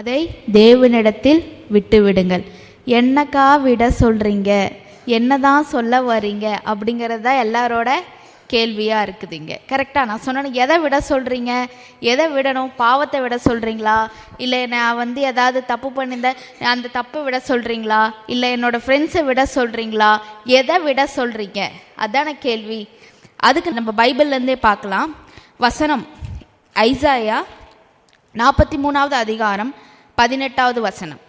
அதை தேவனிடத்தில் விட்டு விடுங்கள் என்னக்கா விட சொல்கிறீங்க என்னதான் சொல்ல வர்றீங்க அப்படிங்கிறது தான் எல்லாரோட கேள்வியாக இருக்குதுங்க. கரெக்டாக நான் சொன்னேன் எதை விட சொல்கிறீங்க எதை விடணும்? பாவத்தை விட சொல்கிறீங்களா இல்லை நான் வந்து ஏதாவது தப்பு பண்ணியிருந்தேன் அந்த தப்பை விட சொல்கிறீங்களா இல்லை என்னோடய ஃப்ரெண்ட்ஸை விட சொல்கிறீங்களா எதை விட சொல்கிறீங்க அதான கேள்வி. அதுக்கு நம்ம பைபிள்லேருந்தே பார்க்கலாம். வசனம் ஐசாயா நாற்பத்தி மூணாவது அதிகாரம் பதினெட்டாவது வசனம்.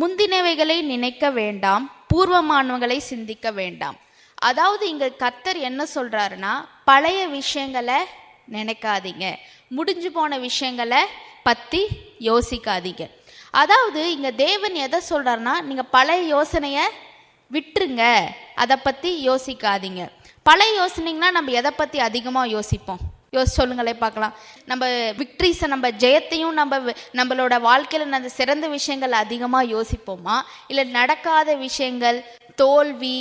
முந்தினவைகளை நினைக்க வேண்டாம் பூர்வமானவங்களை சிந்திக்க வேண்டாம். அதாவது இங்க கத்தர் என்ன சொல்றாருன்னா பழைய விஷயங்களை நினைக்காதீங்க. முடிஞ்சு போன விஷயங்களை பத்தி யோசிக்காதீங்க. அதாவது இங்க தேவன் எதை சொல்றாருன்னா நீங்க பழைய யோசனைய விட்டுருங்க. அதை பத்தி யோசிக்காதீங்க. பழைய யோசனைங்கன்னா நம்ம எதை பத்தி அதிகமா யோசிப்போம்? யோசி சொல்லுங்களே பார்க்கலாம். நம்ம விக்ட்ரிஸை நம்ம ஜெயத்தையும் நம்ம நம்மளோட வாழ்க்கையில் அந்த சிறந்த விஷயங்கள் அதிகமாக யோசிப்போமா? இல்லை நடக்காத விஷயங்கள் தோல்வி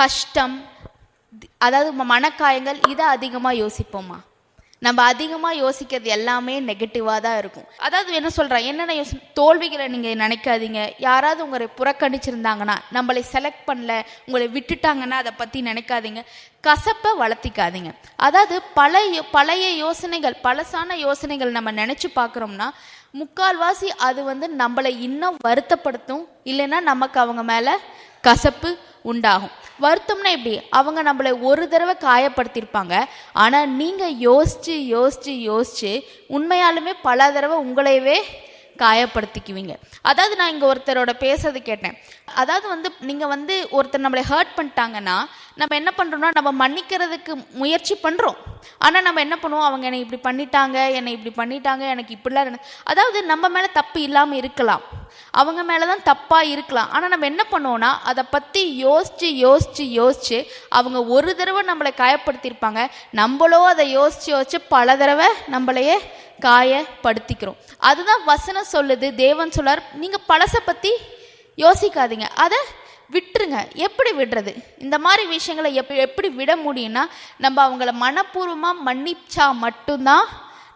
கஷ்டம் அதாவது மனக்காயங்கள் இதை அதிகமாக யோசிப்போமா? நம்ம அதிகமாக யோசிக்கிறது எல்லாமே நெகட்டிவாக தான் இருக்கும். அதாவது என்ன சொல்கிறேன் என்னென்ன யோசி தோல்விகளை நீங்கள் நினைக்காதீங்க. யாராவது உங்களை புறக்கணிச்சிருந்தாங்கன்னா நம்மளை செலக்ட் பண்ணல உங்களை விட்டுட்டாங்கன்னா அதை பற்றி நினைக்காதீங்க. கசப்பை வளர்த்திக்காதீங்க. அதாவது பழைய பழைய யோசனைகள் பழசான யோசனைகள் நம்ம நினச்சி பார்க்குறோம்னா முக்கால்வாசி அது வந்து நம்மளை இன்னும் வருத்தப்படுத்தும். இல்லைன்னா நமக்கு அவங்க மேலே கசப்பு உண்டாகும். வருத்தம்னா எப்படி? அவங்க நம்மளை ஒரு தடவை காயப்படுத்தியிருப்பாங்க. ஆனால் நீங்கள் யோசித்து யோசித்து யோசித்து உண்மையாலுமே பல தடவை உங்களையவே காயப்படுத்திக்குவீங்க. அதாவது நான் இங்கே ஒருத்தரோட பேசுறது கேட்டேன். அதாவது வந்து நீங்கள் வந்து ஒருத்தர் நம்மளை ஹர்ட் பண்ணிட்டாங்கன்னா நம்ம என்ன பண்ணுறோம்னா நம்ம மன்னிக்கிறதுக்கு முயற்சி பண்ணுறோம் ஆனால் நம்ம என்ன பண்ணுவோம்? அவங்க என்னை இப்படி பண்ணிட்டாங்க என்னை இப்படி பண்ணிட்டாங்க எனக்கு இப்படிலாம் அதாவது நம்ம மேலே தப்பு இல்லாமல் இருக்கலாம். அவங்க மேலே தான் தப்பாக இருக்கலாம். ஆனால் நம்ம என்ன பண்ணுவோம்னா அதை பற்றி யோசித்து யோசித்து யோசித்து அவங்க ஒரு தடவை நம்மளை காயப்படுத்தியிருப்பாங்க. நம்மளோ அதை யோசித்து யோசித்து பல தடவை நம்மளையே காயப்படுத்திக்கிறோம். அதுதான் வசனம் சொல்லுது தேவன் சொல்லார் நீங்கள் பழசை பற்றி யோசிக்காதீங்க. அதை விட்டுருங்க. எப்படி விடுறது? இந்த மாதிரி விஷயங்களை எப்படி எப்படி விட முடியும்னா நம்ம அவங்கள மனப்பூர்வமாக மன்னிச்சா மட்டும்தான்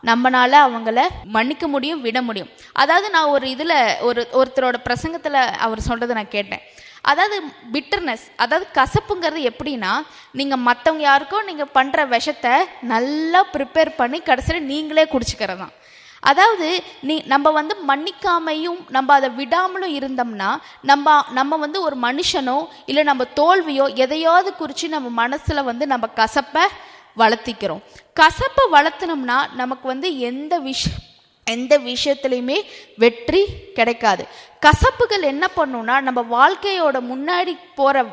நம்மளால் அவங்கள மன்னிக்க முடியும் விட முடியும். அதாவது நான் ஒரு இதில் ஒரு ஒருத்தரோட பிரசங்கத்தில் அவர் சொல்கிறத நான் கேட்டேன். அதாவது பிட்டர்னஸ் அதாவது கசப்புங்கிறது எப்படின்னா நீங்கள் மற்றவங்க யாருக்கும் நீங்கள் பண்ணுற விஷத்தை நல்லா ப்ரிப்பேர் பண்ணி கடைசியில் நீங்களே குடிச்சிக்கிறது தான் அதாவது நீ நம்ம வந்து மன்னிக்காமையும் நம்ம அதை விடாமலும் இருந்தோம்னா நம்ம நம்ம வந்து ஒரு மனுஷனோ இல்லை நம்ம தோல்வியோ எதையாவது குறித்து நம்ம மனசில் வந்து நம்ம கசப்பை வளர்த்திக்கிறோம். கசப்பை வளர்த்துனோம்னா நமக்கு வந்து எந்த விஷ எந்த விஷயத்துலையுமே வெற்றி கிடைக்காது. கசப்புகள் என்ன பண்ணும்னா நம்ம வாழ்க்கையோட முன்னாடி போகிற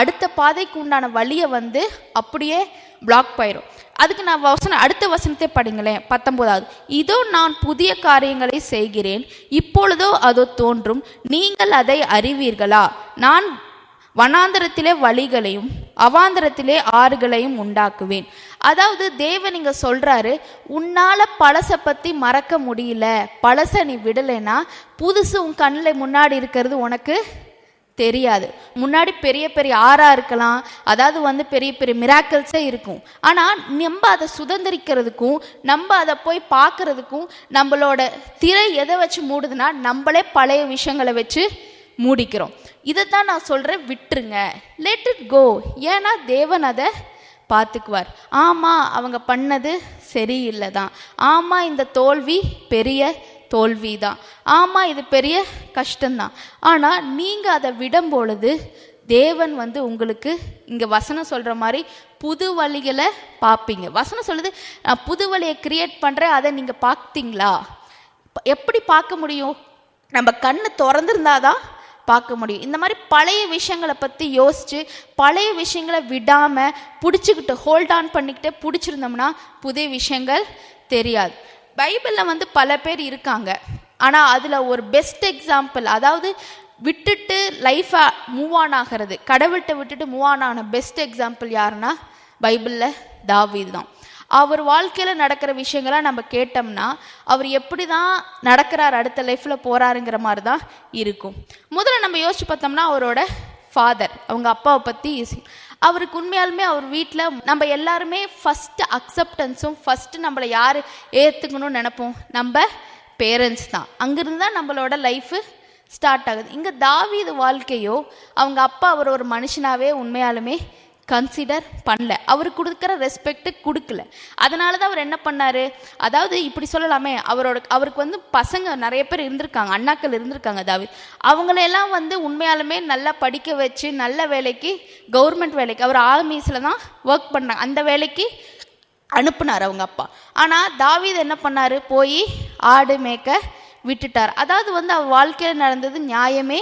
அடுத்த பாதைக்கு உண்டான வழியை வந்து அப்படியே பிளாக் போயிடும் அதுக்கு நான் வசனம் அடுத்த வசனத்தை படிங்களேன். பத்தொன்பதாவது இதோ நான் புதிய காரியங்களை செய்கிறேன். இப்பொழுதோ அதோ தோன்றும். நீங்கள் அதை அறிவீர்களா? நான் வனாந்தரத்திலே வழிகளையும் அவாந்தரத்திலே ஆறுகளையும் உண்டாக்குவேன். அதாவது தேவன் இங்கே சொல்றாரு உன்னால பழசை பத்தி மறக்க முடியல. பழசை நீ விடலைன்னா புதுசு உன் கண்ணில் முன்னாடி இருக்கிறது உனக்கு தெரியாது. முன்னாடி பெரிய பெரிய ஆறா இருக்கலாம். அதாவது வந்து பெரிய பெரிய மிராக்கல்ஸே இருக்கும். ஆனால் நம்ம அதை சுதந்திரிக்கிறதுக்கும் நம்ம அதை போய் பார்க்கறதுக்கும் நம்மளோட திரை எதை வச்சு மூடுதுன்னா நம்மளே பழைய விஷயங்களை வச்சு மூடிக்கிறோம். இதை தான் நான் சொல்கிறேன் விட்டுருங்க. லெட் இட் கோ ஏன்னா தேவன் அதை பார்த்துக்குவார். ஆமாம் அவங்க பண்ணது சரியில்லை தான் ஆமாம் இந்த தோல்வி பெரிய தோல்வி தான் ஆமாம் இது பெரிய கஷ்டம்தான். ஆனால் நீங்கள் அதை விடும் பொழுது தேவன் வந்து உங்களுக்கு இங்கே வசனம் சொல்கிற மாதிரி புது வழிகளை பார்ப்பீங்க. வசனம் சொல்லுது நான் புது வழியை கிரியேட் பண்ணுறேன் அதை நீங்கள் பார்த்தீங்களா? எப்படி பார்க்க முடியும்? நம்ம கண்ணு திறந்துருந்தாதான் பார்க்க முடியும். இந்த மாதிரி பழைய விஷயங்களை பற்றி யோசித்து பழைய விஷயங்களை விடாமல் பிடிச்சிக்கிட்டு ஹோல்ட் ஆன் பண்ணிக்கிட்டே பிடிச்சிருந்தோம்னா புதிய விஷயங்கள் தெரியாது. பைபிளில் வந்து பல பேர் இருக்காங்க. ஆனால் அதில் ஒரு பெஸ்ட் எக்ஸாம்பிள் அதாவது விட்டுட்டு லைஃபை மூவ் ஆன் ஆகிறது கடவுள்கிட்ட விட்டுட்டு மூவ் ஆன் ஆன பெஸ்ட் எக்ஸாம்பிள் யாருன்னா பைபிளில் தாவீது தான். அவர் வாழ்க்கையில் நடக்கிற விஷயங்களாக நம்ம கேட்டோம்னா அவர் எப்படி தான் நடக்கிறார் அடுத்த லைஃப்பில் போகிறாருங்கிற மாதிரி தான் இருக்கும். முதல்ல நம்ம யோசிச்சு பார்த்தோம்னா அவரோட ஃபாதர் அவங்க அப்பாவை பற்றி அவருக்கு உண்மையாலுமே அவர் வீட்டில் நம்ம எல்லாருமே ஃபஸ்ட்டு அக்செப்டன்ஸும் ஃபஸ்ட்டு நம்மளை யார் ஏற்றுக்கணும்னு நினைப்போம்? நம்ம பேரண்ட்ஸ் தான். அங்கேருந்து தான் நம்மளோட லைஃபு ஸ்டார்ட் ஆகுது. இங்கே தாவீது வாழ்க்கையோ அவங்க அப்பா அவர் ஒரு மனுஷனாகவே உண்மையாலுமே கன்சிடர் பண்ணல. அவர் கொடுக்குற ரெஸ்பெக்ட் கொடுக்கல. அதனால தான் அவர் என்ன பண்ணார்? அதாவது இப்படி சொல்லலாமே அவரோட அவருக்கு வந்து பசங்க நிறைய பேர் இருந்திருக்காங்க அண்ணாக்கள் இருந்திருக்காங்க தாவி அவங்களெல்லாம் வந்து உண்மையாலுமே நல்லா படிக்க வச்சு நல்ல வேலைக்கு கவர்மெண்ட் வேலைக்கு அவர் ஆர்மிஸில் தான் ஒர்க் பண்ணாங்க. அந்த வேலைக்கு அனுப்புனார் அவங்க அப்பா. ஆனால் தாவீது என்ன பண்ணார்? போய் ஆடு மேய்க்க விட்டுட்டார். அதாவது வந்து அவர் வாழ்க்கையில் நடந்தது நியாயமே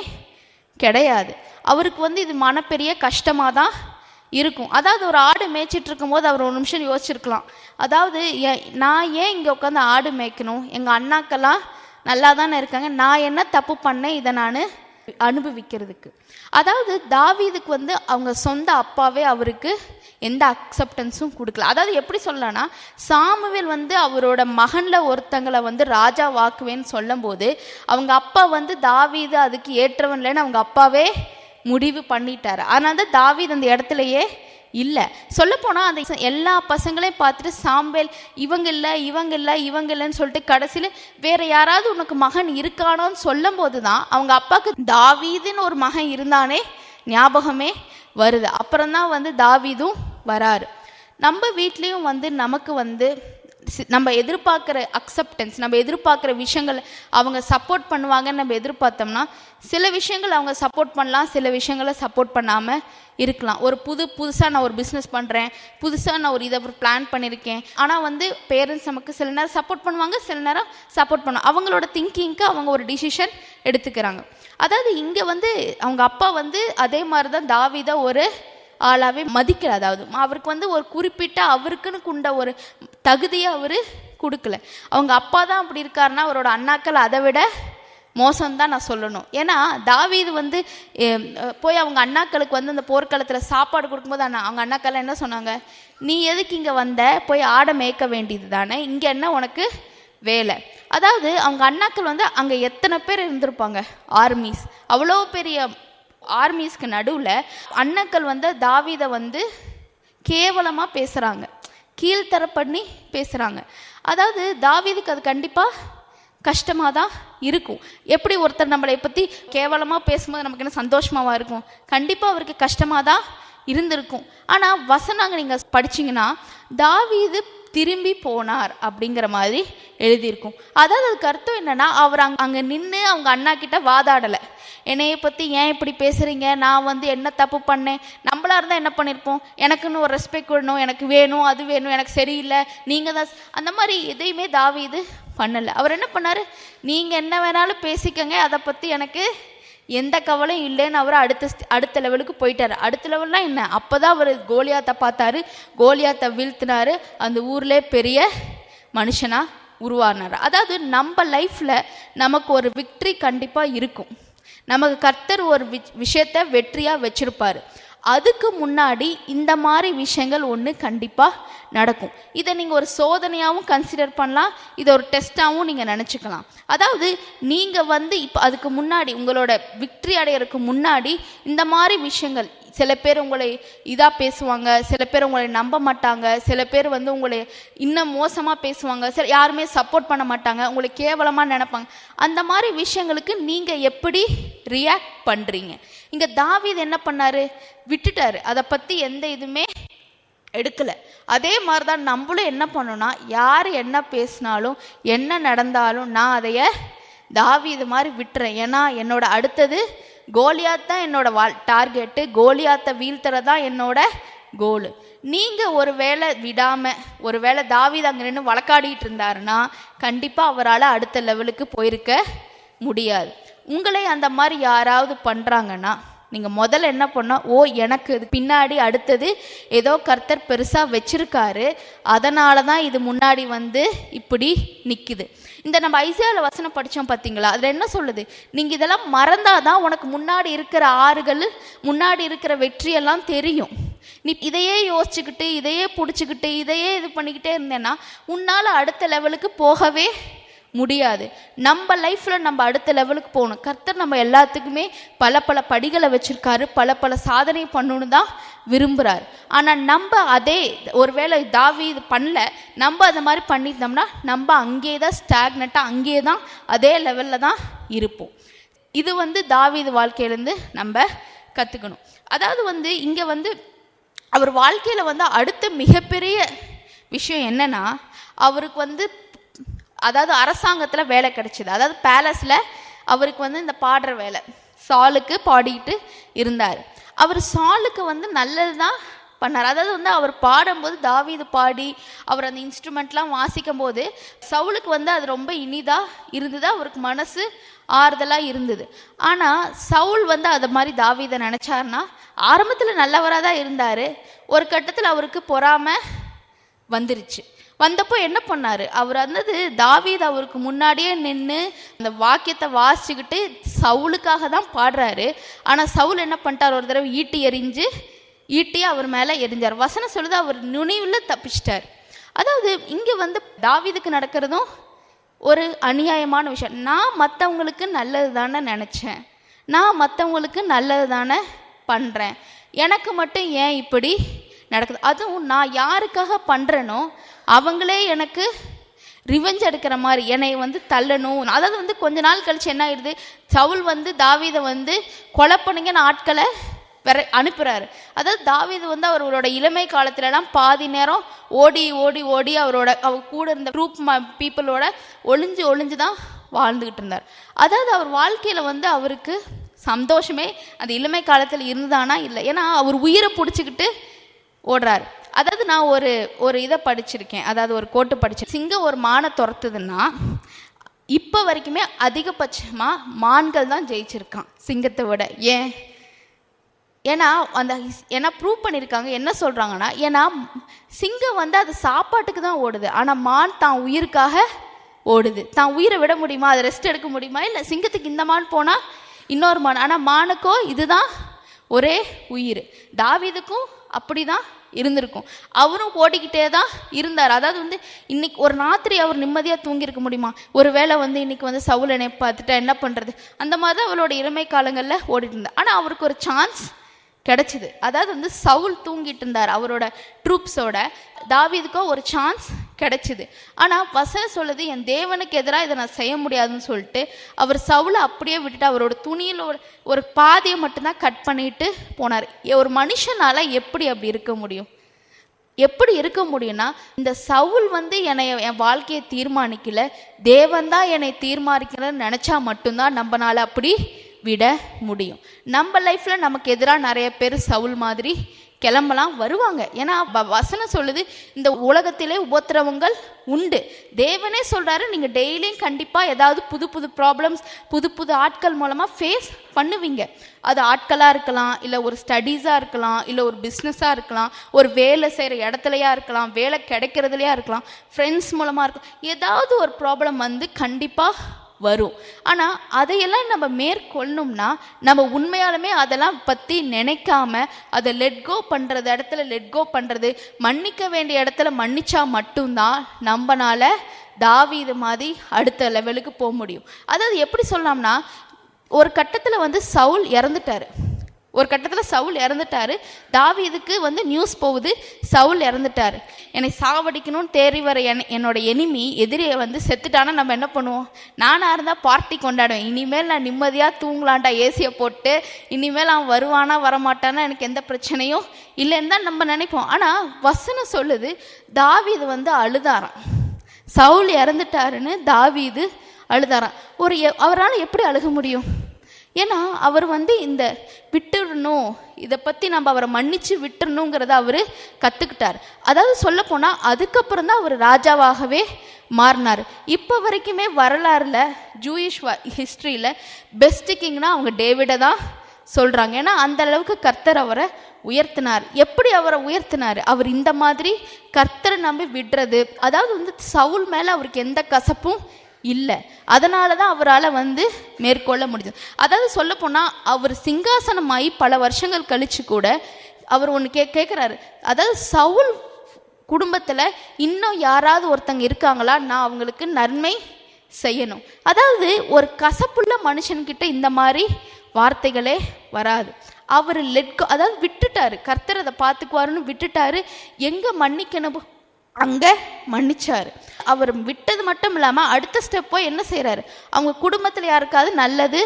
கிடையாது. அவருக்கு வந்து இது மனப்பெரிய கஷ்டமாக தான் இருக்கும். அதாவது ஒரு ஆடு மேய்ச்சிட்டு இருக்கும்போது அவர் ஒரு நிமிஷம் யோசிச்சிருக்கலாம். அதாவது ஏ- நான் ஏன் இங்கே உட்காந்து ஆடு மேய்க்கணும்? எங்கள் அண்ணாக்கெல்லாம் நல்லா தானே இருக்காங்க. நான் என்ன தப்பு பண்ணேன்? இதை நான் அனுபவிக்கிறதுக்கு. அதாவது தாவீதுக்கு வந்து அவங்க சொந்த அப்பாவே அவருக்கு எந்த அக்செப்டன்ஸும் கொடுக்கல. அதாவது எப்படி சொல்லலாம்னா சாமுவேல் வந்து அவரோட மகனில் ஒருத்தங்களை வந்து ராஜா வாக்குவேன்னு சொல்லும்போது அவங்க அப்பா வந்து தாவீது அதுக்கு ஏற்றவன் இல்லைன்னு அவங்க அப்பாவே முடிவு பண்ணிட்டார். அதனால தான் தாவீத் அந்த இடத்துலையே இல்லை. சொல்லப்போனால் அந்த எல்லா பசங்களையும் பார்த்துட்டு சாம்பேல் இவங்க இல்லை இவங்க இல்லை இவங்க இல்லைன்னு சொல்லிட்டு கடைசியில் வேற யாராவது உனக்கு மகன் இருக்கானோன்னு சொல்லும் போது தான் அவங்க அப்பாவுக்கு தாவீதுன்னு ஒரு மகன் இருந்தானே ஞாபகமே வருது. அப்புறம்தான் வந்து தாவீதும் வராரு. நம்ம வீட்லேயும் வந்து நமக்கு வந்து நம்ம எதிர்பார்க்குற அக்செப்டன்ஸ் நம்ம எதிர்பார்க்குற விஷயங்கள் அவங்க சப்போர்ட் பண்ணுவாங்கன்னு நம்ம எதிர்பார்த்தோம்னா சில விஷயங்கள் அவங்க சப்போர்ட் பண்ணலாம் சில விஷயங்களை சப்போர்ட் பண்ணாமல் இருக்கலாம். ஒரு புது புதுசாக நான் ஒரு பிஸ்னஸ் பண்ணுறேன் புதுசாக நான் ஒரு இதை பிளான் பண்ணியிருக்கேன் ஆனால் வந்து பேரண்ட்ஸ் நமக்கு சில நேரம் சப்போர்ட் பண்ணுவாங்க சில நேரம் சப்போர்ட் பண்ணுவாங்க அவங்களோட திங்கிங்க்கு அவங்க ஒரு டிசிஷன் எடுத்துக்கிறாங்க. அதாவது இங்கே வந்து அவங்க அப்பா வந்து அதே மாதிரி தான் தாவித ஒரு ஆளாகவே மதிக்கல அதாவது அவருக்கு வந்து ஒரு குறிப்பிட்ட அவருக்குன்னு கொண்ட ஒரு தகுதியை அவர் கொடுக்கல. அவங்க அப்பா தான் அப்படி இருக்காருன்னா அவரோட அண்ணாக்கள் அதை விட மோசம்தான் நான் சொல்லணும். ஏன்னா தாவீது வந்து போய் அவங்க அண்ணாக்களுக்கு வந்து அந்த போர்க்களத்தில் சாப்பாடு கொடுக்கும்போது அண்ணா அவங்க அண்ணாக்கள் என்ன சொன்னாங்க? நீ எதுக்கு இங்கே வந்த? போய் ஆடை மேய்க்க வேண்டியது தானே. இங்கே என்ன உனக்கு வேலை? அதாவது அவங்க அண்ணாக்கள் வந்து அங்கே எத்தனை பேர் இருந்திருப்பாங்க? ஆர்மிஸ். அவ்வளோ பெரிய ஆர்மிஸ்க்கு நடுவில் அண்ணாக்கள் வந்து தாவீதை வந்து கேவலமாக பேசுகிறாங்க கீழ்த்தர பண்ணி பேசுகிறாங்க அதாவது தாவீதுக்கு அது கண்டிப்பாக கஷ்டமாக தான் இருக்கும். எப்படி ஒருத்தர் நம்மளை பற்றி கேவலமாக பேசும்போது நமக்கு என்ன சந்தோஷமாவா இருக்கும்? கண்டிப்பாக அவருக்கு கஷ்டமாக தான் இருந்திருக்கும். ஆனால் வசனாங்க நீங்கள் படிச்சிங்கன்னா தாவீது திரும்பி போனார் அப்படிங்கிற மாதிரி எழுதியிருக்கும். அதாவது அதுக்கு அர்த்தம் என்னன்னா அவர் அங் அங்கே நின்று அவங்க அண்ணா கிட்ட வாதாடலை. என்னையை பற்றி ஏன் இப்படி பேசுகிறீங்க நான் வந்து என்ன தப்பு பண்ணேன்? நம்மளாக இருந்தால் என்ன பண்ணியிருப்போம் எனக்குன்னு ஒரு ரெஸ்பெக்ட் விடணும் எனக்கு வேணும் அது வேணும் எனக்கு சரியில்லை. நீங்கள் தான் அந்த மாதிரி எதையுமே தாவீது பண்ணலை. அவர் என்ன பண்ணார்? நீங்கள் என்ன வேணாலும் பேசிக்கங்க அதை பற்றி எனக்கு எந்த கவலையும் இல்லைன்னு அவர் அடுத்த அடுத்த லெவலுக்கு போயிட்டார். அடுத்த லெவல்லாம் என்ன? அப்போ தான் அவர் கோலியாத்தை பார்த்தாரு. கோலியாத்தை வீழ்த்தினாரு. அந்த ஊர்லேயே பெரிய மனுஷனாக உருவானார். அதாவது நம்ம லைஃப்பில் நமக்கு ஒரு விக்ட்ரி கண்டிப்பாக இருக்கும். நமக்கு கர்த்தர் ஒரு வி- விஷயத்த வெற்றியாக வச்சுருப்பார். அதுக்கு முன்னாடி இந்த மாதிரி விஷயங்கள் ஒன்று கண்டிப்பாக நடக்கும். இதை நீங்கள் ஒரு சோதனையாகவும் கன்சிடர் பண்ணலாம். இதை ஒரு டெஸ்ட்டாகவும் நீங்கள் நினச்சிக்கலாம். அதாவது நீங்கள் வந்து இப்போ அதுக்கு முன்னாடி உங்களோட விக்ட்ரி அடையிறதுக்கு முன்னாடி இந்த மாதிரி விஷயங்கள் சில பேர் உங்களை இதாக பேசுவாங்க சில பேர் உங்களை நம்ப மாட்டாங்க சில பேர் வந்து உங்களை இன்னும் மோசமாக பேசுவாங்க சில யாருமே சப்போர்ட் பண்ண மாட்டாங்க உங்களை கேவலமாக நினைப்பாங்க. அந்த மாதிரி விஷயங்களுக்கு நீங்கள் எப்படி ரியாக்ட் பண்ணுறீங்க இங்கே தாவீது என்ன பண்ணார்? விட்டுட்டார். அதை பற்றி எந்த இதுவுமே எடுக்கலை. அதே மாதிரி தான் நம்மளும் என்ன பண்ணோன்னா யார் என்ன பேசினாலும் என்ன நடந்தாலும் நான் அதைய தாவீது மாதிரி விட்டுறேன். ஏன்னா என்னோட அடுத்தது கோலியாத் தான் என்னோட வாழ் டார்கெட்டு கோலியாத்தை வீழ்த்துறது தான் என்னோட கோலு நீங்கள் ஒரு வேளை விடாமல் ஒரு வேளை தாவித அங்கே நின்று வழக்காடிட்டு இருந்தாருன்னா கண்டிப்பாக அவரால் அடுத்த லெவலுக்கு போயிருக்க முடியாது. உங்களை அந்த மாதிரி யாராவது பண்ணுறாங்கன்னா நீங்கள் முதல்ல என்ன பண்ணோம் ஓ எனக்கு இது பின்னாடி அடுத்தது ஏதோ கர்த்தர் பெருசாக வச்சுருக்காரு அதனால தான் இது முன்னாடி வந்து இப்படி நிற்கிது இந்த நம்ம ஐசியாவில் வசனம் படித்தோம் பார்த்தீங்களா அதில் என்ன சொல்லுது? நீங்கள் இதெல்லாம் மறந்தாதான் உனக்கு முன்னாடி இருக்கிற ஆறுகள் முன்னாடி இருக்கிற வெற்றியெல்லாம் தெரியும். நீ இதையே யோசிச்சுக்கிட்டு இதையே பிடிச்சிக்கிட்டு இதையே இது பண்ணிக்கிட்டே இருந்தேன்னா உன்னால் அடுத்த லெவலுக்கு போகவே முடியாது. நம்ம லைஃப்பில் நம்ம அடுத்த லெவலுக்கு போகணும். கர்த்தர் நம்ம எல்லாத்துக்குமே பல பல படிகளை வச்சுருக்காரு. பல பல சாதனை பண்ணணுன்னு தான் விரும்புகிறார் ஆனால் நம்ம அதே ஒருவேளை தாவி இது பண்ணல நம்ம அதை மாதிரி பண்ணியிருந்தோம்னா நம்ம அங்கேயே தான் ஸ்டாக்னட்டாக அங்கேயே தான் அதே லெவலில் தான் இருப்போம். இது வந்து தாவீது வாழ்க்கையிலேருந்து நம்ம கற்றுக்கணும் அதாவது வந்து இங்கே வந்து அவர் வாழ்க்கையில் வந்து அடுத்த மிகப்பெரிய விஷயம் என்னென்னா அவருக்கு வந்து அதாவது அரசாங்கத்தில் வேலை கிடைச்சிது. அதாவது பேலஸில் அவருக்கு வந்து இந்த பாடுற வேலை சாலுக்கு பாடிக்கிட்டு இருந்தார். அவர் சாலுக்கு வந்து நல்லது தான் பண்ணார். அதாவது வந்து அவர் பாடும்போது தாவீது பாடி அவர் அந்த இன்ஸ்ட்ருமெண்ட்லாம் வாசிக்கும் போது சவுலுக்கு வந்து அது ரொம்ப இனிதாக இருந்தது அவருக்கு மனசு ஆறுதலாக இருந்தது. ஆனால் சவுல் வந்து அது மாதிரி தாவீதை நினச்சாருன்னா ஆரம்பத்தில் நல்லவராக தான் இருந்தார். ஒரு கட்டத்தில் அவருக்கு பொறாமை வந்துருச்சு. வந்தப்போ என்ன பண்ணார்? அவர் வந்தது தாவீத் அவருக்கு முன்னாடியே நின்று அந்த வாக்கியத்தை வாசிச்சுக்கிட்டு சவுலுக்காக தான் பாடுறாரு. ஆனால் சவுல் என்ன பண்ணிட்டார்? ஒரு தடவை ஈட்டி எரிஞ்சு ஈட்டி அவர் மேலே எரிஞ்சார் வசனம் சொல்லுது அவர் நுனிவில் தப்பிச்சிட்டார். அதாவது இங்கே வந்து தாவீதுக்கு நடக்கிறதும் ஒரு அநியாயமான விஷயம். நான் மற்றவங்களுக்கு நல்லது தானே நினச்சேன். நான் மற்றவங்களுக்கு நல்லது தானே பண்ணுறேன் எனக்கு மட்டும் ஏன் இப்படி நடக்குது? அதுவும் நான் யாருக்காக பண்ணுறேனோ அவங்களே எனக்கு ரிவெஞ்ச் எடுக்கிற மாதிரி என்னை வந்து தள்ளணும். அதாவது வந்து கொஞ்ச நாள் கழிச்சு என்ன ஆயிடுது? சவுல் வந்து தாவீதை வந்து கொலை பண்ணுங்கன்னு ஆட்களை வேற அனுப்புறாரு. அதாவது தாவீது வந்து அவரோட இளமை காலத்துலலாம் பாதி நேரம் ஓடி ஓடி ஓடி அவரோட அவர் கூட இருந்த குரூப் பீப்புளோட ஒளிஞ்சு ஒளிஞ்சு தான் வாழ்ந்துக்கிட்டு இருந்தார். அதாவது அவர் வாழ்க்கையில் வந்து அவருக்கு சந்தோஷமே அந்த இளமை காலத்தில் இருந்ததானா இல்லை. ஏன்னா அவர் உயிரை பிடிச்சிக்கிட்டு ஓடுறாரு. அதாவது நான் ஒரு ஒரு இதை படிச்சிருக்கேன் அதாவது ஒரு கோட்டு படிச்சேன் சிங்கம் ஒரு மானை துரத்துதுன்னா இப்போ வரைக்குமே அதிகபட்சமாக மான்கள் தான் ஜெயிச்சிருக்கான் சிங்கத்தை விட. ஏன்? ஏன்னா அந்த ஏன்னா ப்ரூவ் பண்ணியிருக்காங்க என்ன சொல்கிறாங்கன்னா ஏன்னா சிங்கம் வந்து அது சாப்பாட்டுக்கு தான் ஓடுது. ஆனால் மான் தான் உயிருக்காக ஓடுது. தான் உயிரை விட முடியுமா? அதை ரெஸ்ட் எடுக்க முடியுமா? இல்லை சிங்கத்துக்கு இந்த மான் போனால் இன்னொரு மான். ஆனால் மானுக்கோ இதுதான் ஒரே உயிர். தாவிதுக்கும் அப்படி தான் இருந்திருக்கும். அவரும் ஓடிக்கிட்டே தான் இருந்தார். அதாவது வந்து இன்னைக்கு ஒரு ராத்திரி அவர் நிம்மதியாக தூங்கியிருக்க முடியுமா? ஒரு வேளை வந்து இன்னைக்கு வந்து சவுல் என்னை பார்த்துட்டா என்ன பண்ணுறது அந்த மாதிரி தான் அவரோட இளமை காலங்களில் ஓடிட்டு இருந்தார். ஆனால் அவருக்கு ஒரு சான்ஸ் கிடைச்சிது. அதாவது வந்து சவுல் தூங்கிட்டு இருந்தார் அவரோட ட்ரூப்ஸோட தாவீதுக்கோ ஒரு சான்ஸ் கிடைச்சிது. ஆனால் வசனம் சொல்லுது என் தேவனுக்கு எதிராக இதை நான் செய்ய முடியாதுன்னு சொல்லிட்டு அவர் சவுளை அப்படியே விட்டுட்டு அவரோட துணியில் ஒரு ஒரு பாதியை மட்டும்தான் கட் பண்ணிட்டு போனார். ஒரு மனுஷனால எப்படி அப்படி இருக்க முடியும்? எப்படி இருக்க முடியும்னா இந்த சவுல் வந்து என்னை என் வாழ்க்கையை தீர்மானிக்கல. தேவன் தான் என்னை தீர்மானிக்கிறன்னு நினச்சா மட்டும்தான் நம்மனால அப்படி விட முடியும். நம்ம லைஃப்பில் நமக்கு எதிராக நிறைய பேர் சவுல் மாதிரி கிளம்பலாம் வருவாங்க. ஏன்னா வ- வசனம் சொல்லுது இந்த உலகத்திலே உபத்திரவங்கள் உண்டு. தேவனே சொல்கிறாரு நீங்கள் டெய்லியும் கண்டிப்பாக ஏதாவது புது புது ப்ராப்ளம்ஸ் புது புது ஆட்கள் மூலமாக ஃபேஸ் பண்ணுவீங்க. அது ஆட்களாக இருக்கலாம் இல்லை ஒரு ஸ்டடீஸாக இருக்கலாம் இல்லை ஒரு பிஸ்னஸாக இருக்கலாம் ஒரு வேலை செய்கிற இடத்துலையா இருக்கலாம் வேலை கிடைக்கிறதுலையா இருக்கலாம் ஃப்ரெண்ட்ஸ் மூலமாக இருக்கலாம். ஏதாவது ஒரு ப்ராப்ளம் வந்து கண்டிப்பாக வரும். ஆனால் அதையெல்லாம் நம்ம மேற்கொள்ளணும்னா நம்ம உண்மையாலுமே அதெல்லாம் பற்றி நினைக்காம அதை லெட்கோ பண்ணுறது இடத்துல லெட்கோ பண்ணுறது மன்னிக்க வேண்டிய இடத்துல மன்னிச்சா மட்டும்தான் நம்மனால இது மாதிரி அடுத்த லெவலுக்கு போக முடியும். அதாவது எப்படி சொல்லலாம்னா ஒரு கட்டத்தில் வந்து சவுல் இறந்துட்டாரு. ஒரு கட்டத்தில் சவுல் இறந்துட்டாரு. தாவீதுக்கு வந்து நியூஸ் போகுது. சவுல் இறந்துட்டாரு. என்னை சாவடிக்கணும்னு தேறி வர என் என்னோட எனிமி எதிரியை வந்து செத்துட்டானா நம்ம என்ன பண்ணுவோம்? நானாக இருந்தால் பார்ட்டி கொண்டாடுவேன். இனிமேல் நான் நிம்மதியாக தூங்கலான்டா ஏசியை போட்டு இனிமேல் அவன் வருவானா வரமாட்டானா எனக்கு எந்த பிரச்சனையும் இல்லைன்னு தான் நம்ம நினைப்போம். ஆனால் வசனம் சொல்லுது தாவீது வந்து அழுதாராம். சவுல் இறந்துட்டாருன்னு தாவீது அழுதாராம். ஒரு எ- அவரால் எப்படி அழுக முடியும்? ஏன்னா அவர் வந்து இந்த விட்டுடணும் இதை பற்றி நம்ம அவரை மன்னிச்சு விட்டுறணுங்கிறத அவர் கற்றுக்கிட்டார் அதாவது சொல்லப்போனால் அதுக்கப்புறம் தான் அவர் ராஜாவாகவே மாறினார். இப்போ வரைக்குமே வரலாறுல ஜூயிஷ் ஹிஸ்ட்ரியில் பெஸ்ட் கிங்னா அவங்க டேவிடை தான் சொல்கிறாங்க ஏன்னா அந்த அளவுக்கு கர்த்தர் அவரை உயர்த்தினார். எப்படி அவரை உயர்த்தினார்? அவர் இந்த மாதிரி கர்த்தரை நம்பி விடுறது. அதாவது வந்து சவுல் மேலே அவருக்கு எந்த கசப்பும் இல்லை. அதனால தான் அவரால் வந்து மேற்கொள்ள முடிஞ்சது. அதாவது சொல்லப்போனால் அவர் சிங்காசனமாகி பல வருஷங்கள் கழித்து கூட அவர் ஒன்று கே கேட்குறாரு அதாவது சவுல் குடும்பத்தில் இன்னும் யாராவது ஒருத்தங்க இருக்காங்களா? நான் அவங்களுக்கு நன்மை செய்யணும். அதாவது ஒரு கசப்புள்ள மனுஷன்கிட்ட இந்த மாதிரி வார்த்தைகளே வராது. அவர் லெட்கோ அதாவது விட்டுட்டாரு. கர்த்தர் அதை பார்த்துக்குவாருன்னு விட்டுட்டாரு. எங்கே மன்னிக்கணும்? அங்கே மன்னிச்சாரு. அவர் விட்டது மட்டும் இல்லாமல் அடுத்த ஸ்டெப் போய் என்ன செய்கிறாரு அவங்க குடும்பத்தில் யாருக்காவது நல்லது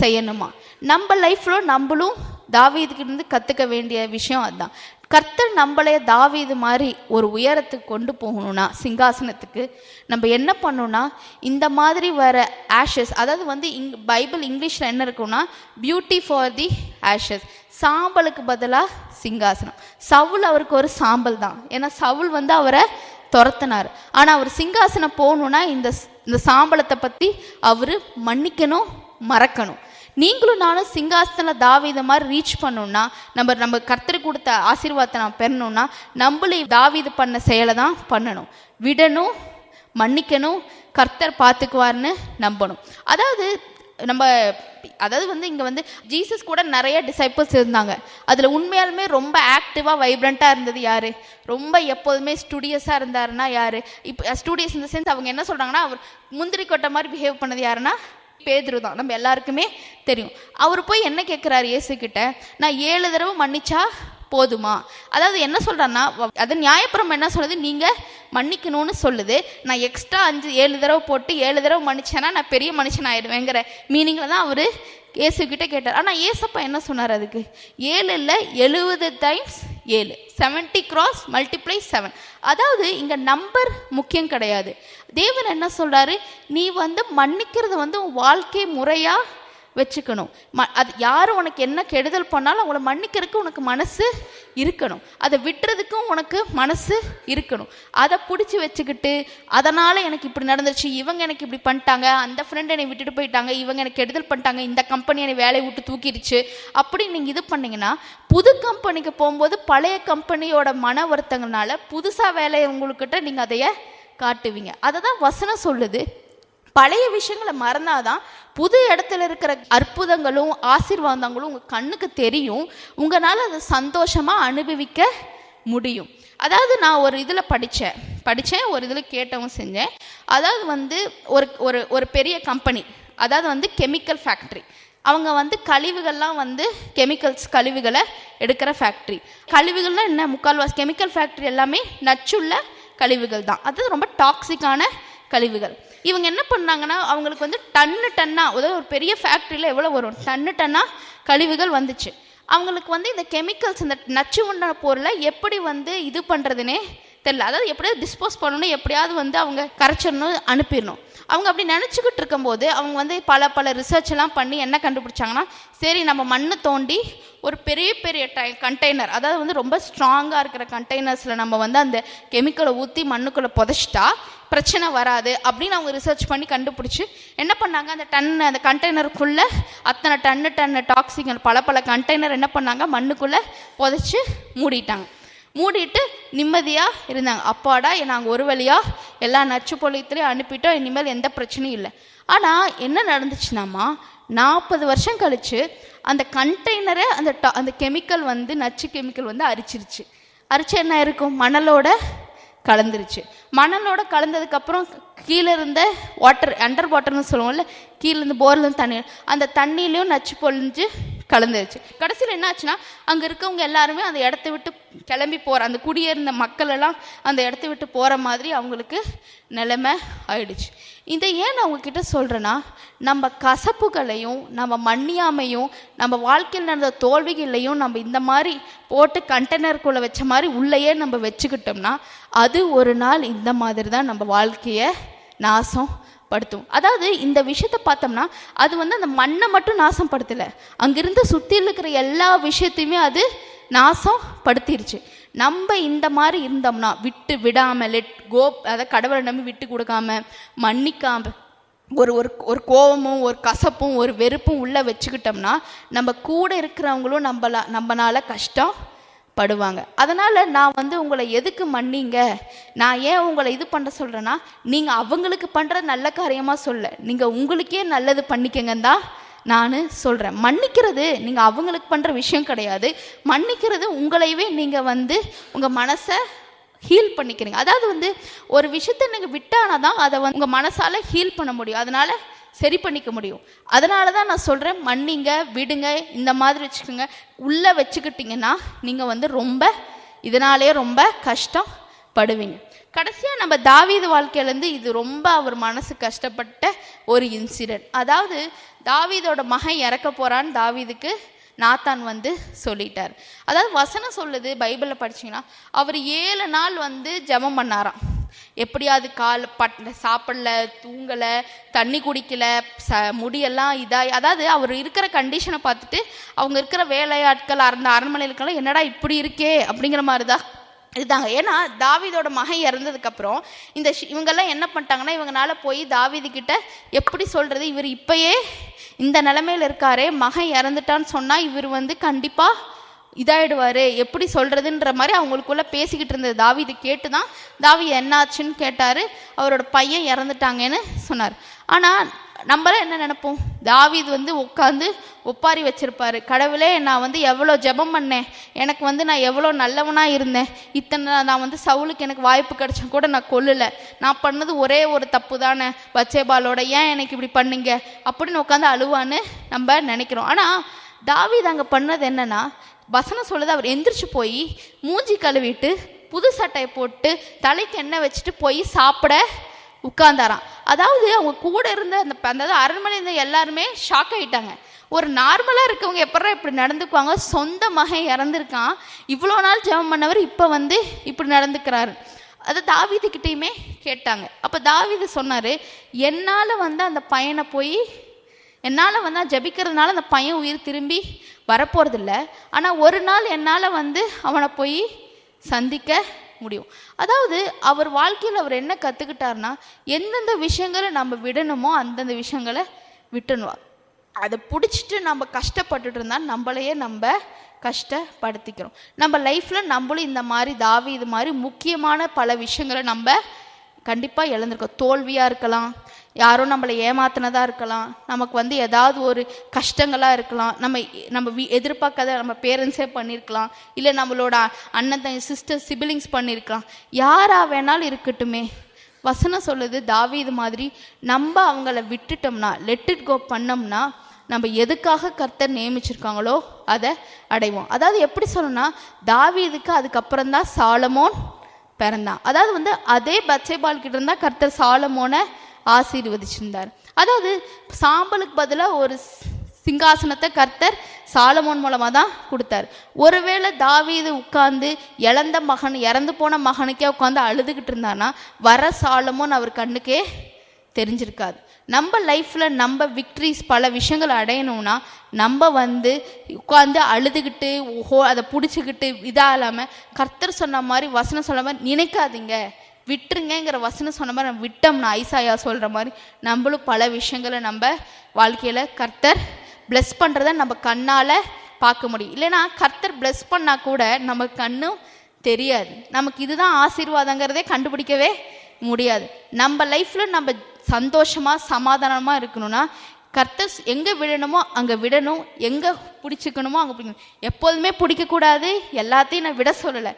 செய்யணுமா? நம்ம லைஃப்பில் நம்மளும் தாவீதுக்கு இருந்து கற்றுக்க வேண்டிய விஷயம் அதுதான் கர்த்தர் நம்மளைய தாவீது மாதிரி ஒரு உயரத்துக்கு கொண்டு போகணும்னா சிங்காசனத்துக்கு நம்ம என்ன பண்ணணும்னா இந்த மாதிரி வர ஆஷஸ் அதாவது வந்து இங் பைபிள் இங்கிலீஷில் என்ன இருக்கும்னா பியூட்டி ஃபார் தி ஆஷஸ் சாம்பலுக்கு பதிலாக சிங்காசனம். சவுல் அவருக்கு ஒரு சாம்பல் தான். ஏன்னா சவுல் வந்து அவரை துரத்தினார். ஆனால் அவர் சிங்காசனம் போகணுன்னா இந்த இந்த சாம்பலத்தை பற்றி அவர் மன்னிக்கணும் மறக்கணும். நீங்களும் நானும் சிங்காசனத்தில் தாவீத மாதிரி ரீச் பண்ணணும்னா நம்ம நம்ம கர்த்தர் கொடுத்த ஆசீர்வாதத்தை நம்ம பெறணும்னா நம்மளே தாவீது பண்ண செயலை தான் பண்ணணும். விடணும் மன்னிக்கணும் கர்த்தர் பார்த்துக்குவார்னு நம்பணும். அதாவது நம்ம அதாவது வந்து இங்கே வந்து ஜீசஸ் கூட நிறைய டிசைப்பிள்ஸ் இருந்தாங்க. அதில் உண்மையாலுமே ரொம்ப ஆக்டிவாக வைப்ரண்ட்டாக இருந்தது யார்? ரொம்ப எப்போதுமே ஸ்டுடியஸாக இருந்தாருன்னா யார்? இப்போ ஸ்டுடியஸ் இந்த சென்ஸ் அவங்க என்ன சொல்கிறாங்கன்னா அவர் முந்திரி கொட்டை மாதிரி பிஹேவ் பண்ணது யாருன்னா? பேதுரு தான். நம்ம எல்லாருக்குமே தெரியும். அவர் போய் என்ன கேட்குறாரு இயேசு கிட்ட நான் ஏழு தடவை மன்னிச்சா போதுமா? அதாவது என்ன சொல்கிறான்னா அது நியாயப்புறம் என்ன சொல்லுது? நீங்கள் மன்னிக்கணும்னு சொல்லுது. நான் எக்ஸ்ட்ரா அஞ்சு ஏழு தடவை போட்டு ஏழு தடவை மன்னிச்சேன்னா நான் பெரிய மனுஷன் ஆயிடுவேங்கிற மீனிங்கில் தான் அவர் இயேசுக்கிட்ட கேட்டார். ஆனால் ஏசப்பா என்ன சொன்னார் அதுக்கு? ஏழு இல்லை எழுபது டைம்ஸ் ஏழு. செவன்ட்டி கிராஸ் மல்டிப்ளை செவன் அதாவது இங்கே நம்பர் முக்கியம் கிடையாது. தேவன் என்ன சொல்கிறாரு நீ வந்து மன்னிக்கிறது வந்து உன் வாழ்க்கை முறையாக வச்சுக்கணும். ம அது யார் உனக்கு என்ன கெடுதல் பண்ணாலும் அவங்கள மன்னிக்கிறதுக்கு உனக்கு மனசு இருக்கணும். அதை விட்டுறதுக்கும் உனக்கு மனசு இருக்கணும். அதை பிடிச்சி வச்சுக்கிட்டு அதனால் எனக்கு இப்படி நடந்துச்சு இவங்க எனக்கு இப்படி பண்ணிட்டாங்க அந்த ஃப்ரெண்ட் என்னை விட்டுட்டு போயிட்டாங்க இவங்க எனக்கு கெடுதல் பண்ணிட்டாங்க இந்த கம்பெனி என்னை வேலையை விட்டு தூக்கிடுச்சு அப்படி நீங்கள் இது பண்ணிங்கன்னா புது கம்பெனிக்கு போகும்போது பழைய கம்பெனியோட மன வருத்தங்கள்னால புதுசாக வேலையை உங்களுக்கிட்ட நீங்கள் அதைய காட்டுவீங்க. அதை தான் வசனம் சொல்லுது. பழைய விஷயங்களை மறந்தாதான் புது இடத்துல இருக்கிற அற்புதங்களும் ஆசீர்வாதங்களும் உங்கள் கண்ணுக்கு தெரியும். உங்களால் அதை சந்தோஷமாக அனுபவிக்க முடியும். அதாவது நான் ஒரு இதில் படித்தேன் படித்தேன் ஒரு இதில் கேட்டவும் செஞ்சேன். அதாவது வந்து ஒரு ஒரு ஒரு பெரிய கம்பெனி அதாவது வந்து கெமிக்கல் ஃபேக்ட்ரி அவங்க வந்து கழிவுகள்லாம் வந்து கெமிக்கல்ஸ் கழிவுகளை எடுக்கிற ஃபேக்ட்ரி கழிவுகள்லாம் என்ன? முக்கால்வாசி கெமிக்கல் ஃபேக்ட்ரி எல்லாமே நச்சுள்ள கழிவுகள் தான். அது ரொம்ப டாக்ஸிக்கான கழிவுகள். இவங்க என்ன பண்ணாங்கன்னா அவங்களுக்கு வந்து டன்னு டன்னா அதாவது ஒரு பெரிய ஃபேக்ட்ரியில் எவ்வளோ வரும்? டன்னு டன்னா கழிவுகள் வந்துச்சு. அவங்களுக்கு வந்து இந்த கெமிக்கல்ஸ் இந்த நச்சு உண்டான பொருளை எப்படி வந்து இது பண்ணுறதுனே தெரில அதாவது எப்படியாவது டிஸ்போஸ் பண்ணணும் எப்படியாவது வந்து அவங்க கரைச்சிடணும் அனுப்பிடணும். அவங்க அப்படி நினச்சிக்கிட்டு இருக்கும்போது அவங்க வந்து பல பல ரிசர்ச் எல்லாம் பண்ணி என்ன கண்டுபிடிச்சாங்கன்னா சரி நம்ம மண்ணை தோண்டி ஒரு பெரிய பெரிய டை கண்டெய்னர் அதாவது வந்து ரொம்ப ஸ்ட்ராங்காக இருக்கிற கண்டெய்னர்ஸில் நம்ம வந்து அந்த கெமிக்கலை ஊற்றி மண்ணுக்குள்ளே புதைச்சிட்டா பிரச்சனை வராது அப்படின்னு அவங்க ரிசர்ச் பண்ணி கண்டுபிடிச்சி என்ன பண்ணாங்க? அந்த டன் அந்த கண்டெய்னருக்குள்ளே அத்தனை டன்னு டன்னு டாக்ஸிகள் பல பல கண்டெய்னர் என்ன பண்ணாங்க? மண்ணுக்குள்ளே புதைச்சி மூடிட்டாங்க. மூடிட்டு நிம்மதியாக இருந்தாங்க. அப்பாடா நாங்கள் ஒரு வழியாக எல்லா நச்சு பொழியத்துலேயும் அனுப்பிட்டோம். இனிமேல் எந்த பிரச்சனையும் இல்லை. ஆனால் என்ன நடந்துச்சுனாமா? நாற்பது வருஷம் கழித்து அந்த கண்டெய்னரை அந்த டா- அந்த கெமிக்கல் வந்து நச்சு கெமிக்கல் வந்து அரிச்சிருச்சு. அரிச்சு என்ன இருக்கும்? மணலோட கலந்துருச்சு. மணலோட கலந்ததுக்கப்புறம் கீழே இருந்த வாட்டர் அண்டர் வாட்டர்னு சொல்லுவோம்ல கீழே இருந்து போர்ல இருந்து தண்ணி அந்த தண்ணியிலையும் நச்சு பொழிஞ்சு கலந்துருச்சு. கடைசியில் என்னாச்சுன்னா அங்கே இருக்கவங்க எல்லாருமே அந்த இடத்த விட்டு கிளம்பி போகிற அந்த குடியேறின மக்கள் எல்லாம் அந்த இடத்த விட்டு போகிற மாதிரி அவங்களுக்கு நிலைமை ஆயிடுச்சு. இதை ஏன் நான் உங்ககிட்ட சொல்கிறேன்னா நம்ம கசப்புகளையும் நம்ம மண்ணியாமையும் நம்ம வாழ்க்கையில் நடந்த தோல்விகளையும் நம்ம இந்த மாதிரி போட்டு கண்டெய்னருக்குள்ளே வச்ச மாதிரி உள்ளேயே நம்ம வச்சுக்கிட்டோம்னா அது ஒரு நாள் இந்த மாதிரி தான் நம்ம வாழ்க்கையை நாசம் படுத்தும் அதாவது இந்த விஷயத்தை பார்த்தோம்னா அது வந்து அந்த மண்ணை மட்டும் நாசம் படுத்தலை அங்கிருந்து சுற்றி இருக்கிற எல்லா விஷயத்தையுமே அது நாசம் படுத்திருச்சு நம்ம இந்த மாதிரி இருந்தோம்னா விட்டு விடாம லெட் கோ அதை கடவுளை நம்பி விட்டு கொடுக்காம மன்னிக்காம ஒரு ஒரு ஒரு கோபமும் ஒரு கசப்பும் ஒரு வெறுப்பும் உள்ளே வச்சுக்கிட்டோம்னா நம்ம கூட இருக்கிறவங்களும் நம்மள நம்மனால கஷ்டம் படுவாங்க அதனால் நான் வந்து உங்களை எதுக்கு மன்னிங்க? நான் ஏன் உங்களை இது பண்ண சொல்கிறேன்னா நீங்கள் அவங்களுக்கு பண்ணுற நல்ல காரியமாக சொல்ல. நீங்கள் உங்களுக்கே நல்லது பண்ணிக்கங்கன்னு தான் நான் சொல்கிறேன் மன்னிக்கிறது நீங்கள் அவங்களுக்கு பண்ணுற விஷயம் கிடையாது. மன்னிக்கிறது உங்களையவே நீங்கள் வந்து உங்கள் மனசை ஹீல் பண்ணிக்கிறீங்க. அதாவது வந்து ஒரு விஷயத்தை நீங்கள் விட்டானா தான் அதை வந்து உங்கள் மனசால் ஹீல் பண்ண முடியும். அதனால் சரி பண்ணிக்க முடியும். அதனால தான் நான் சொல்கிறேன் மன்னிங்க விடுங்க இந்த மாதிரி வச்சுக்கோங்க. உள்ளே வச்சுக்கிட்டிங்கன்னா நீங்கள் வந்து ரொம்ப இதனாலே ரொம்ப கஷ்டம் படுவீங்க கடைசியாக நம்ம தாவீது வாழ்க்கையிலேருந்து இது ரொம்ப அவர் மனசு கஷ்டப்பட்ட ஒரு இன்சிடென்ட் அதாவது தாவீதோட மகன் இறக்க போகிறான்னு தாவீதுக்கு நாத்தான் வந்து சொல்லிட்டார். அதாவது வசனம் சொல்லுது பைபிளில் படிச்சீங்கன்னா அவர் ஏழு நாள் வந்து ஜபம் பண்ணாராம். எப்படியாவது கால் பட் சாப்பிடல தூங்கலை தண்ணி குடிக்கல ச முடியெல்லாம் இதாக அதாவது அவர் இருக்கிற கண்டிஷனை பார்த்துட்டு அவங்க இருக்கிற வேலையாட்கள் அந்த அரண்மனைகளுக்கெல்லாம் என்னடா இப்படி இருக்கே? அப்படிங்கிற மாதிரி தான் இதாங்க ஏன்னா தாவிதோட மகன் இறந்ததுக்கப்புறம் இந்த இவங்கெல்லாம் என்ன பண்ணிட்டாங்கன்னா இவங்கனால போய் தாவீது எப்படி சொல்கிறது இவர் இப்பயே இந்த நிலமையில இருக்காரே மகன் இறந்துட்டான்னு சொன்னால் இவர் வந்து கண்டிப்பாக இதாயிடுவாரு. எப்படி சொல்கிறதுன்ற மாதிரி அவங்களுக்குள்ள பேசிக்கிட்டு இருந்தது. தாவீது கேட்டு தான் தாவி என்னாச்சுன்னு கேட்டார். அவரோட பையன் இறந்துட்டாங்கன்னு சொன்னார். ஆனால் நம்மளாம் என்ன நினைப்போம்? தாவீது வந்து உட்காந்து ஒப்பாரி வச்சிருப்பாரு. கடவுளே நான் வந்து எவ்வளோ ஜெபம் பண்ணேன். எனக்கு வந்து நான் எவ்வளோ நல்லவனாக இருந்தேன். இத்தனை நான் வந்து சவுலுக்கு எனக்கு வாய்ப்பு கிடைச்சா கூட நான் கொல்லல. நான் பண்ணது ஒரே ஒரு தப்பு தானே. பச்சேபாலோட ஏன் எனக்கு இப்படி பண்ணுங்க? அப்படின்னு உட்காந்து அழுவான்னு நம்ம நினைக்கிறோம். ஆனால் தாவீது அங்கே பண்ணது என்னன்னா வசனம் சொல்லுது அவர் எந்திரிச்சு போய் மூஞ்சி கழுவிட்டு புது சட்டையை போட்டு தலைக்கு எண்ணெய் வச்சுட்டு போய் சாப்பிட உட்கார்ந்தாராம். அதாவது அவங்க கூட இருந்த அந்த அந்த அரண்மனை இருந்த எல்லாருமே ஷாக் ஆயிட்டாங்க. ஒரு நார்மலாக இருக்கவங்க எப்படா இப்படி நடந்துக்குவாங்க? சொந்த மகன் இறந்துருக்கான். இவ்வளோ நாள் ஜெபம் பண்ணவர் இப்போ வந்து இப்படி நடந்துக்கிறாரு. அது தாவிதுக்கிட்டேயுமே கேட்டாங்க. அப்போ தாவீது சொன்னார் என்னால் வந்து அந்த பையனை போய் என்னால் வந்து ஜபிக்கிறதுனால ஜெபிக்கிறதுனால அந்த பையன் உயிர் திரும்பி வரப்போகிறதில்ல ஆனால் ஒரு நாள் என்னால் வந்து அவனை போய் சந்திக்க முடியும். அதாவது அவர் வாழ்க்கையில் அவர் என்ன கற்றுக்கிட்டாருன்னா எந்தெந்த விஷயங்களை நம்ம விடணுமோ அந்தந்த விஷயங்களை விட்டுணும் அதை பிடிச்சிட்டு நம்ம கஷ்டப்பட்டுட்டு இருந்தால் நம்மளையே நம்ம கஷ்டப்படுத்திக்கிறோம். நம்ம லைஃப்பில் நம்மளும் இந்த மாதிரி தாவி இது மாதிரி முக்கியமான பல விஷயங்களை நம்ம கண்டிப்பாக இழந்திருக்கோம். தோல்வியாக இருக்கலாம் யாரோ நம்மளை ஏமாத்தினதாக இருக்கலாம். நமக்கு வந்து ஏதாவது ஒரு கஷ்டங்களாக இருக்கலாம். நம்ம நம்ம வீ எதிர்பார்க்காத நம்ம பேரண்ட்ஸே பண்ணியிருக்கலாம் இல்லை நம்மளோட அண்ணன் தங்க சிஸ்டர் சிபிலிங்ஸ் பண்ணியிருக்கலாம் யாராக வேணாலும் இருக்கட்டுமே. வசனம் சொல்லுது தாவி இது மாதிரி நம்ம அவங்கள விட்டுட்டோம்னா லெட் இட் கோ பண்ணோம்னா நம்ம எதுக்காக கர்த்தர் நியமிச்சிருக்காங்களோ அதை அடைவோம். அதாவது எப்படி சொல்லணும்னா தாவீதுக்கு அதுக்கப்புறம் தான் சாலமோன் பிறந்தான். அதாவது வந்து அதே பச்சைபால் கிட்ட இருந்தால் கர்த்தர் சாலமோனை ஆசீர்வதிச்சிருந்தார். அதாவது சாம்பலுக்கு பதிலாக ஒரு சிங்காசனத்தை கர்த்தர் சாலமோன் மூலமாக தான் கொடுத்தார். ஒருவேளை தாவீது உட்கார்ந்து இழந்த மகன் இறந்து போன மகனுக்கே உட்காந்து அழுதுகிட்டு இருந்தானா வர சாலமோன் அவர் கண்ணுக்கே தெரிஞ்சிருக்காது. நம்ம லைஃப்பில் நம்ம விக்ட்ரிஸ் பல விஷயங்கள் அடையணும்னா நம்ம வந்து உட்காந்து அழுதுகிட்டு ஹோ அதை பிடிச்சிக்கிட்டு இதாக இல்லாமல் கர்த்தர் சொன்ன மாதிரி வசனம் சொன்ன மாதிரி நினைக்காதீங்க. விட்டுருங்கங்கிற வசனம் சொன்ன மாதிரி நம்ம விட்டோம்னா ஐசாயா சொல்கிற மாதிரி நம்மளும் பல விஷயங்களை நம்ம வாழ்க்கையில் கர்த்தர் பிளஸ் பண்ணுறத நம்ம கண்ணால் பார்க்க முடியும். இல்லைன்னா கர்த்தர் பிளஸ் பண்ணால் கூட நம்ம கண்ணும் தெரியாது. நமக்கு இதுதான் ஆசீர்வாதங்கிறதே கண்டுபிடிக்கவே முடியாது. நம்ம லைஃப்பில் நம்ம சந்தோஷமாக சமாதானமாக இருக்கணும்னா கர்த்தர் எங்கே விடணுமோ அங்கே விடணும். எங்கே பிடிச்சிக்கணுமோ அங்கே பிடிக்கணும். எப்போதுமே பிடிக்கக்கூடாது. எல்லாத்தையும் நான் விட சொல்லலை.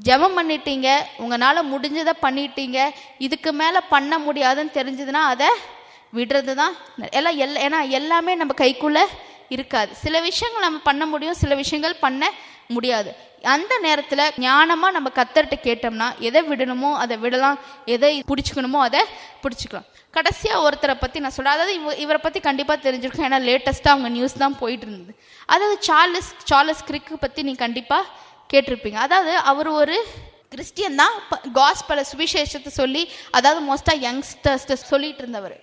ஜெபம் பண்ணிட்டீங்க உங்களால் முடிஞ்சதை பண்ணிட்டீங்க இதுக்கு மேலே பண்ண முடியாதுன்னு தெரிஞ்சதுன்னா அதை விடுறது தான் எல்லாம் எல் ஏன்னா எல்லாமே நம்ம கைக்குள்ளே இருக்காது. சில விஷயங்கள் நம்ம பண்ண முடியும் சில விஷயங்கள் பண்ண முடியாது. அந்த நேரத்தில் ஞானமாக நம்ம கத்தர்கிட்ட கேட்டோம்னா எதை விடணுமோ அதை விடலாம். எதை பிடிச்சிக்கணுமோ அதை பிடிச்சிக்கலாம். கடைசியாக ஒருத்தரை பற்றி நான் சொல்கிறேன் அதாவது இவ இவரை பற்றி கண்டிப்பாக தெரிஞ்சிருக்கும். ஏன்னா லேட்டஸ்ட்டாக அவங்க நியூஸ் தான் போயிட்டு இருந்தது. அதாவது சார்லஸ் சார்லஸ் கிரிக்கு பற்றி நீ கண்டிப்பாக கேட்டிருப்பீங்க. அதாவது அவர் ஒரு கிறிஸ்டியன் தான். காஸ்பல சுவிசேஷத்தை சொல்லி அதாவது மோஸ்ட்டாக யங்ஸ்டர்ஸ்ட்டு சொல்லிட்டு இருந்தவர்.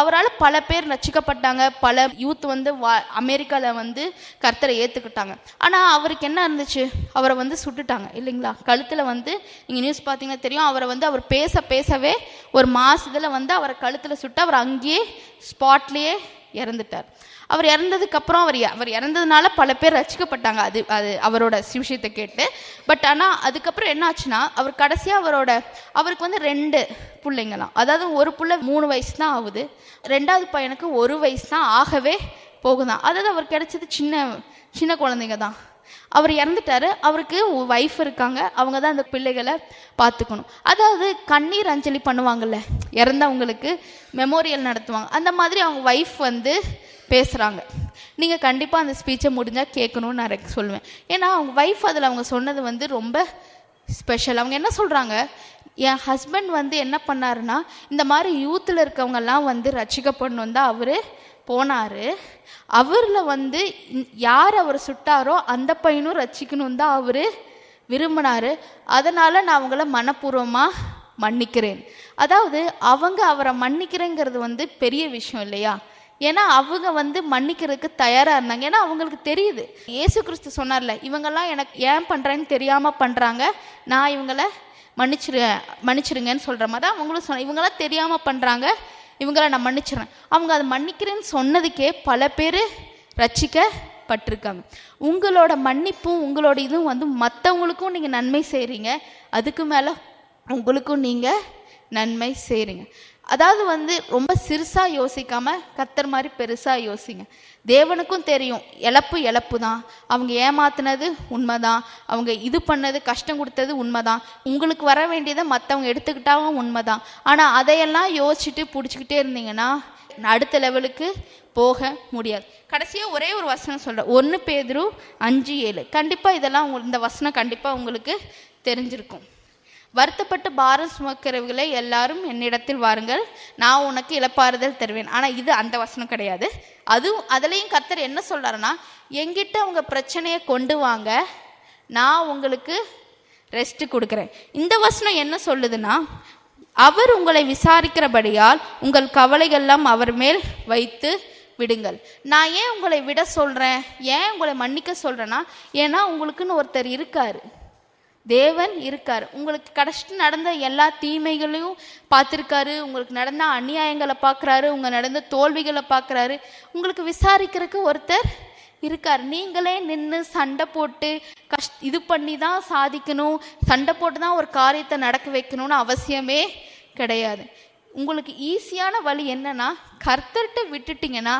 அவரால் பல பேர் ரசிக்கப்பட்டாங்க. பல யூத் வந்து வா அமெரிக்காவில் வந்து கர்த்தரை ஏற்றுக்கிட்டாங்க ஆனால் அவருக்கு என்ன இருந்துச்சு? அவரை வந்து சுட்டுட்டாங்க இல்லைங்களா? கழுத்தில் வந்து நீங்கள் நியூஸ் பார்த்தீங்கன்னா தெரியும் அவரை வந்து அவர் பேச பேசவே ஒரு மாதத்தில் வந்து அவரை கழுத்தில் சுட்டு அவர் அங்கேயே ஸ்பாட்லேயே இறந்துட்டார். அவர் இறந்ததுக்கப்புறம் அவர் அவர் இறந்ததுனால பல பேர் ரசிக்கப்பட்டாங்க. அது அது அவரோட விஷயத்தை கேட்டு. பட் ஆனால் அதுக்கப்புறம் என்ன ஆச்சுன்னா அவர் கடைசியாக அவரோட அவருக்கு வந்து ரெண்டு பிள்ளைங்களாம். அதாவது ஒரு பிள்ளை மூணு வயசு தான் ஆகுது. ரெண்டாவது பையனுக்கு ஒரு வயசு தான் ஆகவே போகுதான். அதாவது அவர் கிடைச்சது சின்ன சின்ன குழந்தைங்க தான் அவர் இறந்துட்டாரு. அவருக்கு ஒய்ஃப் இருக்காங்க. அவங்க தான் அந்த பிள்ளைகளை பார்த்துக்கணும். அதாவது கண்ணீர் அஞ்சலி பண்ணுவாங்கல்ல இறந்தவங்களுக்கு மெமோரியல் நடத்துவாங்க. அந்த மாதிரி அவங்க ஒய்ஃப் வந்து பேசுகிறாங்க நீங்கள் கண்டிப்பாக அந்த ஸ்பீச்சை முடிஞ்சால் கேட்கணும்னு நான் சொல்லுவேன். ஏன்னா அவங்க ஒய்ஃப் அதில் அவங்க சொன்னது வந்து ரொம்ப ஸ்பெஷல் அவங்க என்ன சொல்கிறாங்க என் ஹஸ்பண்ட் வந்து என்ன பண்ணாருன்னா இந்த மாதிரி யூத்தில் இருக்கவங்கெல்லாம் வந்து ரசிக்கப்படணும் தான் அவர் போனார். அவரில் வந்து யார் அவர் சுட்டாரோ அந்த பையனும் ரசிக்கணும் தான் அவர் விரும்பினார். அதனால் நான் அவங்கள மனப்பூர்வமாக மன்னிக்கிறேன். அதாவது அவங்க அவரை மன்னிக்கிறேங்கிறது வந்து பெரிய விஷயம் இல்லையா? ஏன்னா அவங்க வந்து மன்னிக்கிறதுக்கு தயாராக இருந்தாங்க. ஏன்னா அவங்களுக்கு தெரியுது. இயேசு கிறிஸ்து சொன்னார்ல இவங்கெல்லாம் எனக்கு ஏன் பண்ணுறேன்னு தெரியாமல் பண்ணுறாங்க நான் இவங்கள மன்னிச்சிரு மன்னிச்சிருங்கன்னு சொல்கிற மாதிரி தான் அவங்களும் சொன்ன இவங்கெல்லாம் தெரியாமல் பண்ணுறாங்க இவங்கள நான் மன்னிச்சிடுறேன் அவங்க அதை மன்னிக்கிறேன்னு சொன்னதுக்கே பல பேர் ரட்சிக்கப்பட்டிருக்காங்க. உங்களோட மன்னிப்பும் உங்களோட இதுவும் வந்து மற்றவங்களுக்கும் நீங்கள் நன்மை செய்கிறீங்க அதுக்கு மேலே உங்களுக்கும் நீங்கள் நன்மை செய்கிறீங்க அதாவது வந்து ரொம்ப சிறுசாக யோசிக்காமல் கத்தர் மாதிரி பெருசாக யோசிங்க. தேவனுக்கும் தெரியும் இழப்பு இழப்பு தான் அவங்க ஏமாத்தினது உண்மைதான். அவங்க இது பண்ணது கஷ்டம் கொடுத்தது உண்மைதான். உங்களுக்கு வர வேண்டியதை மற்றவங்க எடுத்துக்கிட்டாவும் உண்மைதான். ஆனால் அதையெல்லாம் யோசிச்சுட்டு பிடிச்சிக்கிட்டே இருந்தீங்கன்னா அடுத்த லெவலுக்கு போக முடியாது. கடைசியாக ஒரே ஒரு வசனம் சொல்கிறேன் ஒன்று பேதுரு அஞ்சு ஏழு. கண்டிப்பாக இதெல்லாம் இந்த வசனம் கண்டிப்பாக உங்களுக்கு தெரிஞ்சிருக்கும். வருத்தப்பட்டு பாரம் சுமக்கிறவர்களை எல்லாரும் என்னிடத்தில் வாருங்கள். நான் உனக்கு இழப்பாறுதல் தருவேன். ஆனால் இது அந்த வசனம் கிடையாது. அதுவும் அதுலேயும் கத்தர் என்ன சொல்கிறாருன்னா எங்கிட்ட உங்க பிரச்சனையை கொண்டு வாங்க. நான் உங்களுக்கு ரெஸ்ட் கொடுக்குறேன். இந்த வசனம் என்ன சொல்லுதுன்னா அவர் உங்களை விசாரிக்கிறபடியால் உங்கள் கவலைகள்லாம் அவர் மேல் வைத்து விடுங்கள். நான் ஏன் உங்களை விட சொல்கிறேன் ஏன் உங்களை மன்னிக்க சொல்கிறேன்னா ஏன்னா உங்களுக்குன்னு ஒருத்தர் இருக்காரு. தேவன் இருக்கார். உங்களுக்கு கடைசிட்டு நடந்த எல்லா தீமைகளையும் பார்த்துருக்காரு. உங்களுக்கு நடந்த அநியாயங்களை பார்க்குறாரு. உங்கள் நடந்த தோல்விகளை பார்க்குறாரு. உங்களுக்கு விசாரிக்கிறதுக்கு ஒருத்தர் இருக்கார். நீங்களே நின்று சண்டை போட்டு கஷ் இது பண்ணி தான் சாதிக்கணும். சண்டை போட்டு தான் ஒரு காரியத்தை நடக்க வைக்கணும்னு அவசியமே கிடையாது. உங்களுக்கு ஈஸியான வழி என்னன்னா கர்த்தர்கிட்ட விட்டுட்டீங்கன்னா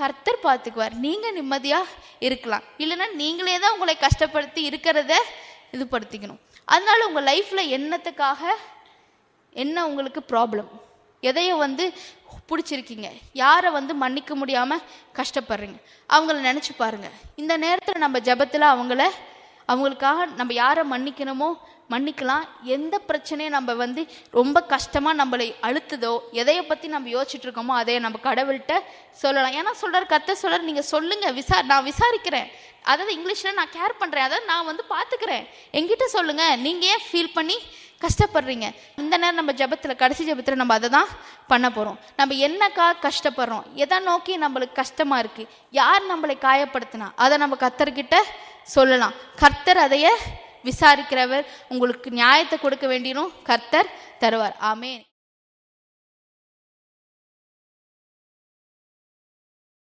கர்த்தர் பார்த்துக்குவார். நீங்கள் நிம்மதியாக இருக்கலாம். இல்லைன்னா நீங்களே தான் உங்களை கஷ்டப்படுத்தி இருக்கிறத இதுப்படுத்திக்கணும் அதனால் அதனால உங்கள் லைஃப்பில் என்னத்துக்காக என்ன உங்களுக்கு ப்ராப்ளம் எதையோ வந்து பிடிச்சிருக்கீங்க? யாரை வந்து மன்னிக்க முடியாமல் கஷ்டப்படுறீங்க? அவங்கள நினச்சி பாருங்கள் இந்த நேரத்தில் நம்ம ஜெபத்தில் அவங்கள அவங்களுக்காக நம்ம யாரை மன்னிக்கணுமோ மன்னிக்கலாம். எந்த பிரச்சனையும் நம்ம வந்து ரொம்ப கஷ்டமாக நம்மளை அழுத்துதோ எதையை பற்றி நம்ம யோசிச்சுட்டு இருக்கோமோ அதை நம்ம கடவுள்கிட்ட சொல்லலாம். ஏன்னா சொல்கிறார் கத்த சொல்கிறார் நீங்கள் சொல்லுங்கள் விசா நான் விசாரிக்கிறேன். அதாவது இங்கிலீஷில் நான் கேர் பண்ணுறேன் அதாவது நான் வந்து பார்த்துக்கிறேன் என்கிட்ட சொல்லுங்கள் நீங்கள் ஏன் ஃபீல் பண்ணி கஷ்டப்படுறீங்க? இந்த நேரம் நம்ம ஜெபத்தில் கடைசி ஜெபத்தில் நம்ம அதை தான் பண்ண போகிறோம் நம்ம என்னக்கா கஷ்டப்படுறோம்? எதை நோக்கி நம்மளுக்கு கஷ்டமாக இருக்குது யார் நம்மளை காயப்படுத்தினா? அதை நம்ம கத்தர்கிட்ட சொல்லலாம். கர்த்தர் அதைய விசாரிக்கிறவர் உங்களுக்கு நியாயத்தை கொடுக்க வேண்டியும் கர்த்தர் தருவார். ஆமே